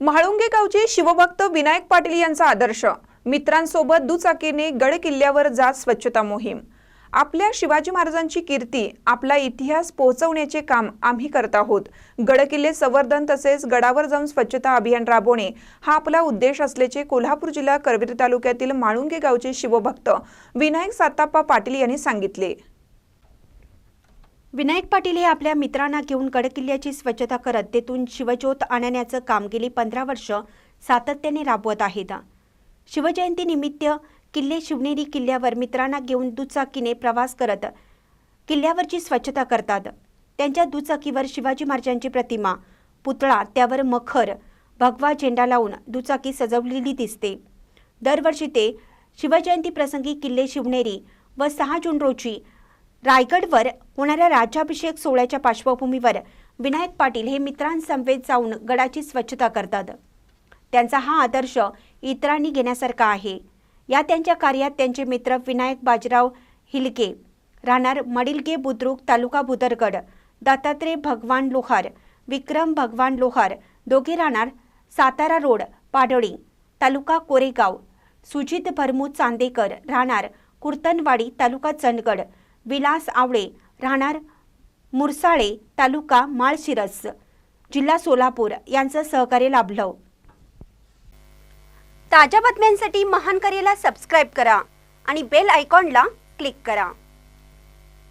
म्हाळुंगे गावचे शिवभक्त विनायक पाटील यांचा आदर्श. मित्रांसोबत दुचाकीने गड किल्ल्यावर जात स्वच्छता मोहीम. आपल्या शिवाजी महाराजांची कीर्ती आपला इतिहास पोहोचवण्याचे काम आम्ही करत आहोत. गडकिल्ले संवर्धन तसेच गडावर जाऊन स्वच्छता अभियान राबवणे हा आपला उद्देश असल्याचे कोल्हापूर जिल्हा करवीर तालुक्यातील म्हाळुंगे गावचे शिवभक्त विनायक साताप्पा पाटील यांनी सांगितले. विनायक पाटील हे आपल्या मित्रांना घेऊन गडकिल्ल्याची स्वच्छता करत तेथून शिवज्योत आणण्याचं काम गेली पंधरा वर्ष सातत्याने राबवत आहेत. शिवजयंतीनिमित्त किल्ले शिवनेरी किल्ल्यावर मित्रांना घेऊन दुचाकीने प्रवास करत किल्ल्यावरची स्वच्छता करतात. त्यांच्या दुचाकीवर शिवाजी महाराजांची प्रतिमा पुतळा त्यावर मखर भगवा झेंडा लावून दुचाकी सजवलेली दिसते. दरवर्षी ते शिवजयंती प्रसंगी किल्ले शिवनेरी व सहा जून रोजी रायगडवर होणाऱ्या राज्याभिषेक सोहळ्याच्या पार्श्वभूमीवर विनायक पाटील हे मित्रांसमवेत जाऊन गडाची स्वच्छता करतात. त्यांचा हा आदर्श इतरांनी घेण्यासारखा आहे. या त्यांच्या कार्यात त्यांचे मित्र विनायक बाजीराव हिलके राहणार मडिलगे बुद्रुक तालुका बुदरगड दत्तात्रय भगवान लोहार विक्रम भगवान लोहार दोघे राहणार सातारा रोड पाडळी तालुका कोरेगाव सुजित भरमू चांदेकर राहणार कुर्तनवाडी तालुका चंदगड विलास आवळे राहणार मुरसाळे तालुका माळशिरस जिल्हा सोलापूर यांचं सहकार्य लाभलं. ताज्या बातम्यांसाठी महान करेला सबस्क्राईब करा आणि बेल आयकॉनला क्लिक करा.